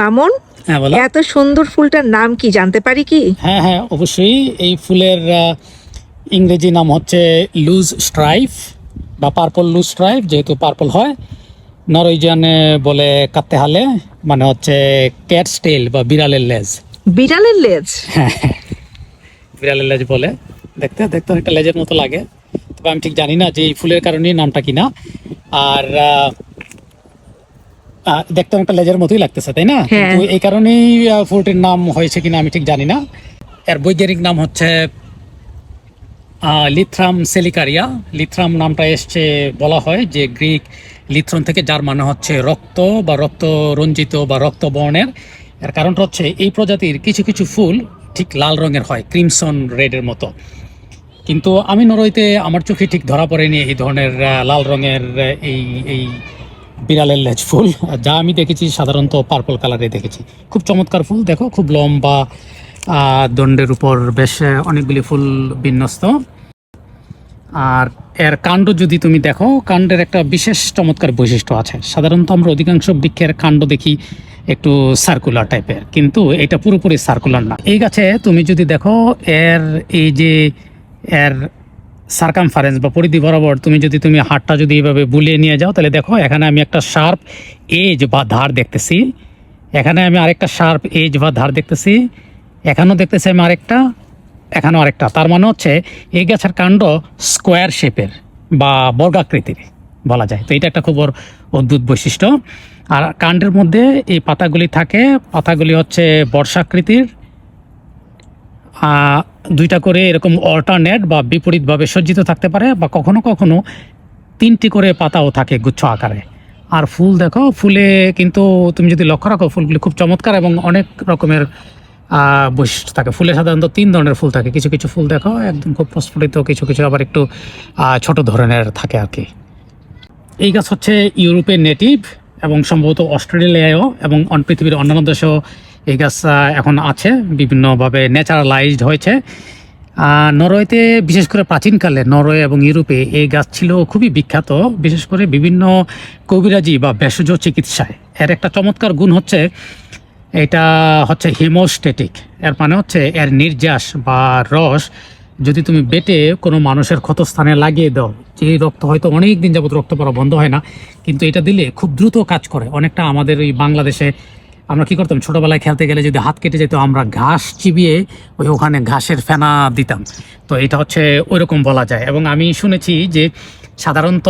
মামুন হ্যাঁ বলো। এত সুন্দর ফুলটার নাম কি জানতে পারি কি? হ্যাঁ হ্যাঁ অবশ্যই। এই ফুলের ইংরেজি নাম হচ্ছে লুজ স্ট্রাইফ বা পার্পল লুজ স্ট্রাইফ যেহেতু পার্পল হয়। নরওয়েজিয়ানে বলে কাত্তে হালে মানে হচ্ছে ক্যাট স্টেল বা বিড়ালের লেজ। বিড়ালের লেজ? হ্যাঁ বিড়ালের লেজ বলে। দেখতে দেখতে একটা লেজের মতো লাগে। তবে আমি ঠিক জানি না যে এই ফুলের কারণেই নামটা কিনা আর দেখতে একটা লেজের মতোই লাগতেছে তাই না? হ্যাঁ। কিন্তু এই কারণেই ফুলটির নাম হয়েছে কিনা আমি ঠিক জানি না। এর বৈজ্ঞানিক নাম হচ্ছে লিথ্রাম সেলিকারিয়া। লিথ্রাম নামটা এসছে বলা হয় যে গ্রিক লিথ্রন থেকে যার মানে হচ্ছে রক্ত বা রক্ত রঞ্জিত বা রক্ত বর্ণের এর কারণটা হচ্ছে এই প্রজাতির কিছু কিছু ফুল ঠিক লাল রঙের হয় ক্রিমসন রেডের মতো। কিন্তু আমি নরইতে আমার চোখে ঠিক ধরা পড়েনি এই ধরনের লাল রঙের এই এই বিড়ালের লেজ ফুল। যা আমি দেখেছি সাধারণত পার্পল কালারে দেখেছি। খুব চমৎকার ফুল, দেখো, খুব লম্বা দণ্ডের উপর বেশ অনেকগুলি ফুল বিন্যস্ত। আর এর কাণ্ড যদি তুমি দেখো, কাণ্ডের একটা বিশেষ চমৎকার বৈশিষ্ট্য আছে। সাধারণত আমরা অধিকাংশ বৃক্ষের কাণ্ড দেখি একটু সার্কুলার টাইপের কিন্তু এটা পুরোপুরি সার্কুলার না। এই গাছে তুমি যদি দেখো, এর এই যে, এর সার্কামফারেন্স বা পরিধি বরাবর তুমি যদি তুমি হাতটা যদি এভাবে বুলিয়ে নিয়ে যাও, তাহলে দেখো এখানে আমি একটা শার্প এজ বা ধার দেখতেছি। এখানে আমি আরেকটা শার্প এজ বা ধার দেখতেছি। এখানেও দেখতেছি আমি আরেকটা, এখানেও আরেকটা। তার মানে হচ্ছে এই গাছের কাণ্ড স্কোয়ার শেপের বা বর্গাকৃতির বলা যায়। তো এটা একটা খুব অদ্ভুত বৈশিষ্ট্য। আর কাণ্ডের মধ্যে এই পাতাগুলি থাকে, পাতাগুলি হচ্ছে বর্ষাকৃতির। দুইটা করে এরকম অল্টারনেট বা বিপরীতভাবে সজ্জিত থাকতে পারে বা কখনো কখনো তিনটি করে পাতাও থাকে গুচ্ছ আকারে। আর ফুল দেখো, ফুলে কিন্তু তুমি যদি লক্ষ্য রাখো, ফুলগুলি খুব চমৎকার এবং অনেক রকমের বৈশিষ্ট্য থাকে। ফুলে সাধারণত তিন ধরনের ফুল থাকে। কিছু কিছু ফুল দেখো, একদম খুব প্রস্ফুটিত, কিছু কিছু আবার একটু ছোট ধরনের থাকে আর কি। এই গাছ হচ্ছে ইউরোপের নেটিভ এবং সম্ভবত অস্ট্রেলিয়ায়ও এবং পৃথিবীর অন্যান্য দেশেও এই গাছ এখন আছে, বিভিন্নভাবে ন্যাচারালাইজড হয়েছে। নরওয়েতে বিশেষ করে প্রাচীনকালে নরওয়ে এবং ইউরোপে এই গাছ ছিল খুবই বিখ্যাত, বিশেষ করে বিভিন্ন কবিরাজি বা ভেষজ চিকিৎসায়। এর একটা চমৎকার গুণ হচ্ছে, এটা হচ্ছে হিমোস্টেটিক এর মানে হচ্ছে এর নির্যাস বা রস যদি তুমি বেটে কোনো মানুষের ক্ষতস্থানে লাগিয়ে দাও, যে রক্ত হয়তো অনেক দিন যাবত রক্ত পড়া বন্ধ হয় না, কিন্তু এটা দিলে খুব দ্রুত কাজ করে। অনেকটা আমাদের ওই বাংলাদেশে আমরা কি করতাম? ছোটোবেলায় খেলতে গেলে যদি হাত কেটে যেত, আমরা ঘাস চিবিয়ে ওই ওখানে ঘাসের ফেনা দিতাম। তো এটা হচ্ছে ওইরকম বলা যায়। এবং আমি শুনেছি যে সাধারণত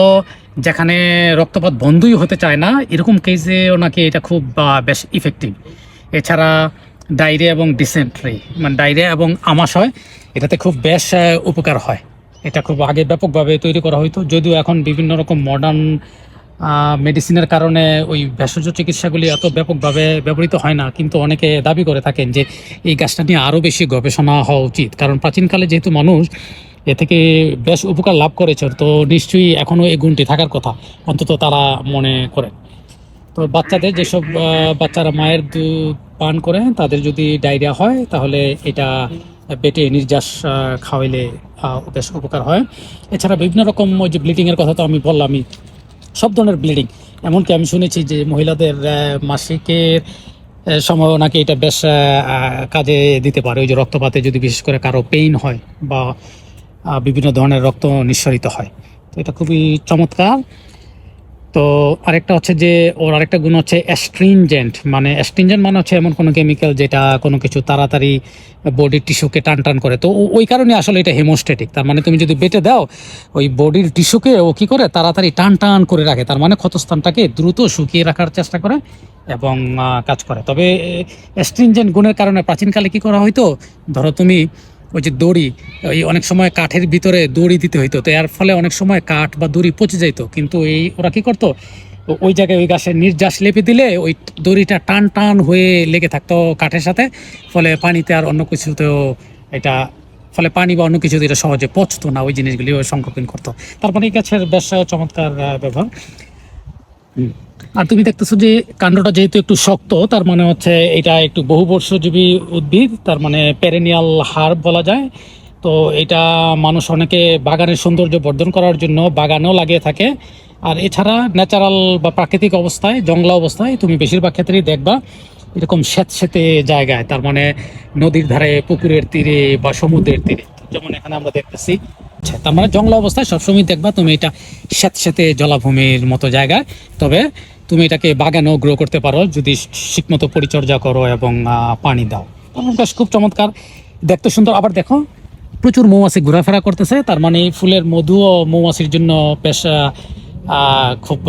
যেখানে রক্তপাত বন্ধই হতে চায় না, এরকম কেসেও নাকি এটা খুব বেশ ইফেক্টিভ এছাড়া ডায়রিয়া এবং ডিসেন্ট্রি মানে ডায়রিয়া এবং আমাশয়, এটাতে খুব বেশ উপকার হয়। এটা খুব আগে ব্যাপকভাবে তৈরি করা হতো যদিও এখন বিভিন্ন রকম মডার্ন মেডিসিনের কারণে ওই ভেষজ চিকিৎসাগুলি এত ব্যাপকভাবে ব্যবহৃত হয় না, কিন্তু অনেকে দাবি করে থাকেন যে এই গাছটা নিয়ে আরও বেশি গবেষণা হওয়া উচিত। কারণ প্রাচীনকালে যেহেতু মানুষ এ থেকে বেশ উপকার লাভ করেছে, তো নিশ্চয়ই এখনও এই গুণটি থাকার কথা, অন্তত তারা মনে করেন। তো বাচ্চাদের যেসব বাচ্চারা মায়ের দুধ পান করে, তাদের যদি ডায়রিয়া হয়, তাহলে এটা বেটে নির্যাস খাওয়াইলে বেশ উপকার হয়। এছাড়া বিভিন্ন রকম ওই যে ব্লিডিংয়ের কথা তো আমি বললামই সব ধরনের ব্লিডিং এমনকি আমি শুনেছি যে মহিলাদের মাসিকের সময় ওনাকে এটা বেশ কাজে দিতে পারে। ওই যে রক্তপাতে যদি বিশেষ করে কারও পেইন হয় বা বিভিন্ন ধরনের রক্ত নিঃসরিত হয়। তো এটা খুবই চমৎকার। তো আরেকটা হচ্ছে যে ওর আরেকটা গুণ হচ্ছে অ্যাস্ট্রিনজেন্ট মানে অ্যাস্ট্রিনজেন্ট মানে হচ্ছে এমন কোনো কেমিক্যাল যেটা কোনো কিছু তাড়াতাড়ি বডির টিস্যুকে টান টান করে। তো ওই কারণে আসলে এটা হেমোস্টেটিক তার মানে তুমি যদি বেটে দাও, ওই বডির টিস্যুকে ও কী করে? তাড়াতাড়ি টান টান করে রাখে, তার মানে ক্ষতস্থানটাকে দ্রুত শুকিয়ে রাখার চেষ্টা করে এবং কাজ করে। তবে অ্যাস্ট্রিনজেন্ট গুণের কারণে প্রাচীনকালে কী করা হয়তো ধরো তুমি ওই যে দড়ি, ওই অনেক সময় কাঠের ভিতরে দড়ি দিতে হইতো, তো এর ফলে অনেক সময় কাঠ বা দড়ি পচে যেত কিন্তু এই ওরা কি করতো? ওই জায়গায় ওই গাছের নির্যাস লেপে দিলে ওই দড়িটা টান টান হয়ে লেগে থাকতো কাঠের সাথে, ফলে পানিতে আর অন্য কিছুতেও এটা, ফলে পানি বা অন্য কিছুতে এটা সহজে পচতো না, ওই জিনিসগুলি সংরক্ষণ করতো। তারপরে এই গাছের বেশ চমৎকার ব্যবহার। আর তুমি দেখতেছো যে কাণ্ডটা যেহেতু একটু শক্ত তার মানে হচ্ছে এটা একটু বহুবর্ষজীবী উদ্ভিদ তার মানে পেরেনিয়াল হার বলা যায়। তো এটা মানুষ অনেকে বাগানের সৌন্দর্য বর্ধন করার জন্য বাগানেও লাগিয়ে থাকে। আর এছাড়া ন্যাচারাল বা প্রাকৃতিক অবস্থায় জংলা অবস্থায় তুমি বেশিরভাগ ক্ষেত্রেই দেখবা এরকম স্যাঁতস্যাঁতে জায়গায় তার মানে নদীর ধারে পুকুরের তীরে বা সমুদ্রের তীরে। যেমন এখানে আমরা দেখতেছি আচ্ছা, তার মানে জঙ্গল অবস্থায় সবসময় দেখবা তুমি এটা স্যাঁতস্যাঁতে জলাভূমির মতো জায়গায়। তবে তুমি এটাকে বাগানেও গ্রো করতে পারো যদি ঠিকমতো পরিচর্যা করো এবং পানি দাও। গাছ খুব চমৎকার দেখতে সুন্দর। আবার দেখো প্রচুর মৌমাছি ঘোরাফেরা করতেছে তার মানে ফুলের মধুও মৌমাছির জন্য আহ, খুব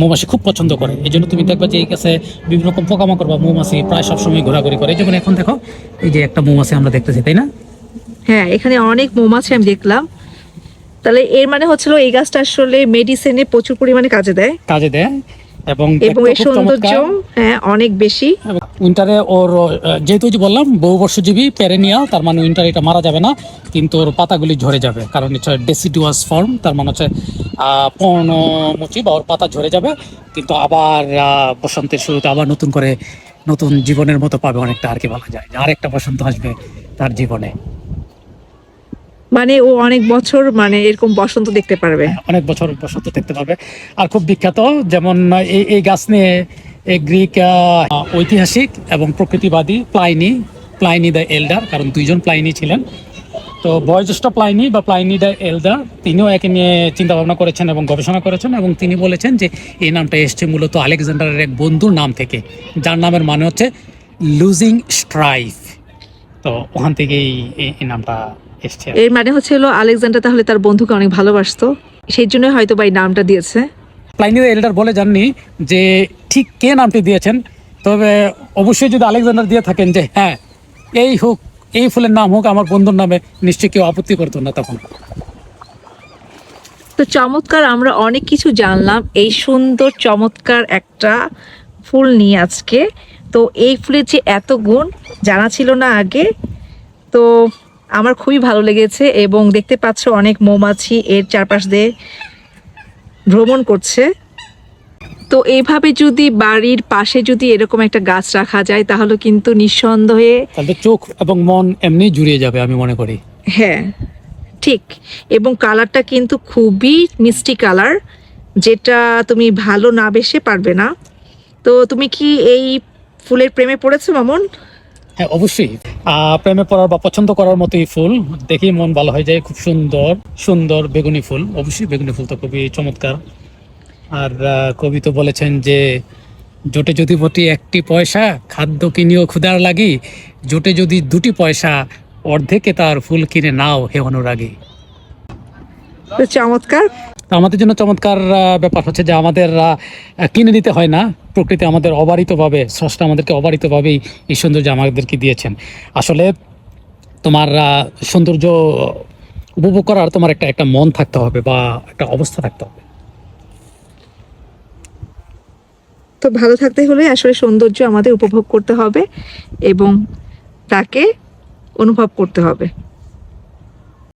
মৌমাছি খুব পছন্দ করে। এই জন্য তুমি দেখবে যে এই কাছে বিভিন্ন রকম পোকামাকড় বা মৌমাছি প্রায় সবসময় ঘোরাঘুরি করে। যেমন এখন দেখো এই যে একটা মৌমাছি আমরা দেখতেছি তাই না? হ্যাঁ এখানে অনেক মৌমাছি আমি দেখলাম। তাহলে এর মানে হচ্ছিল এই গাছটা আসলে মেডিসিনে প্রচুর পরিমাণে কাজে দেয়। কাজে দেয়। এবং এবং এর সৌন্দর্য হ্যাঁ অনেক বেশি। উইন্টারে ওর যেহেতু যে বললাম বহু বর্ষজীবী পেরেনিয়া তার মানে উইন্টারে এটা মারা যাবে না কিন্তু ওর পাতাগুলি ঝরে যাবে কারণ এটা ডেসিডুয়াস ফর্ম তার মানে হচ্ছে পর্ণমোচী বা ওর পাতা ঝরে যাবে কিন্তু আবার বসন্তের শুরুতে আবার নতুন করে নতুন জীবনের মতো পাবে অনেকটা আর কি বলা যায়। যে আরেকটা বসন্ত আসবে তার জীবনে। মানে ও অনেক বছর মানে এরকম বসন্ত দেখতে পারবে। অনেক বছর বসন্ত দেখতে পাবে আর খুব বিখ্যাত, যেমন এই এই গাছ নিয়ে গ্রিক ঐতিহাসিক এবং প্রকৃতিবাদী প্লাইনি প্লাইনি দ্য এল্ডার, কারণ দুইজন প্লাইনি ছিলেন। তো বয়োজ্যেষ্ঠ প্লাইনি বা প্লাইনি দ্য এল্ডার, তিনিও একে নিয়ে চিন্তা ভাবনা করেছেন এবং গবেষণা করেছেন এবং তিনি বলেছেন যে এই নামটা এসছে মূলত আলেকজান্ডারের এক বন্ধুর নাম থেকে, যার নামের মানে হচ্ছে লুজিং স্ট্রাইফ তো ওখান থেকেই এই নামটা এসছে। এর মানে হচ্ছিল আলেকজান্ডার তাহলে তার বন্ধুকে অনেক ভালোবাসতো। সেই জন্য হয়তো বা এই নামটা দিয়েছে। প্লাইনি এল্ডার বলে জাননি যে ঠিক কে নামটি দিয়েছেন তবে অবশ্যই যদি আলেকজান্ডার দিয়ে থাকেন যে হ্যাঁ এই হোক এই ফুলের নাম হোক আমার বন্ধুর নামে নিশ্চয়ই কেউ আপত্তি করতো না তখন। তো চমৎকার আমরা অনেক কিছু জানলাম। এই সুন্দর চমৎকার একটা ফুল নিয়ে আজকে। তো এই ফুলের যে এত গুণ জানা ছিল না আগে। তো আমার খুবই ভালো লেগেছে এবং দেখতে পাচ্ছ অনেক মৌমাছি এর চারপাশ দিয়ে ভ্রমণ করছে। তো এইভাবে যদি বাড়ির পাশে যদি এরকম একটা গাছ রাখা যায় তাহলে কিন্তু নিঃসন্দেহে তাহলে চোখ এবং মন এমনি জুড়িয়ে যাবে আমি মনে করি। হ্যাঁ ঠিক। এবং কালারটা কিন্তু খুবই মিষ্টি কালার যেটা তুমি ভালো না বেশে পারবে না। তো তুমি কি এই ফুলের প্রেমে পড়েছো মামুন? হ্যাঁ অবশ্যই। প্রেমে পড়ার বা পছন্দ করার মতোই ফুল দেখেই মন ভালো হয়ে যায়। খুব সুন্দর সুন্দর বেগুনি ফুল। অবশ্যই বেগুনি ফুল তো খুবই চমৎকার। আর কবি তো বলেছেন যে জোটে যদি বটি একটি পয়সা খাদ্য কিনিও ক্ষুদার লাগি। জোটে যদি দুটি পয়সা অর্ধেকে তার ফুল কিনে নাও হে অনুরাগী। চমৎকার। তো আমাদের জন্য চমৎকার ব্যাপার হচ্ছে যে আমাদের কিনে নিতে হয় না। প্রকৃতি আমাদের অবারিতভাবে, স্রষ্টা আমাদেরকে অবারিতভাবেই এই সৌন্দর্য আমাদেরকে দিয়েছেন। আসলে তোমার সৌন্দর্য উপভোগ করার তোমার একটা একটা মন থাকতে হবে বা একটা অবস্থা থাকতে হবে। তো ভালো থাকতে হলে আসলে সৌন্দর্য আমাদের উপভোগ করতে হবে এবং তাকে অনুভব করতে হবে।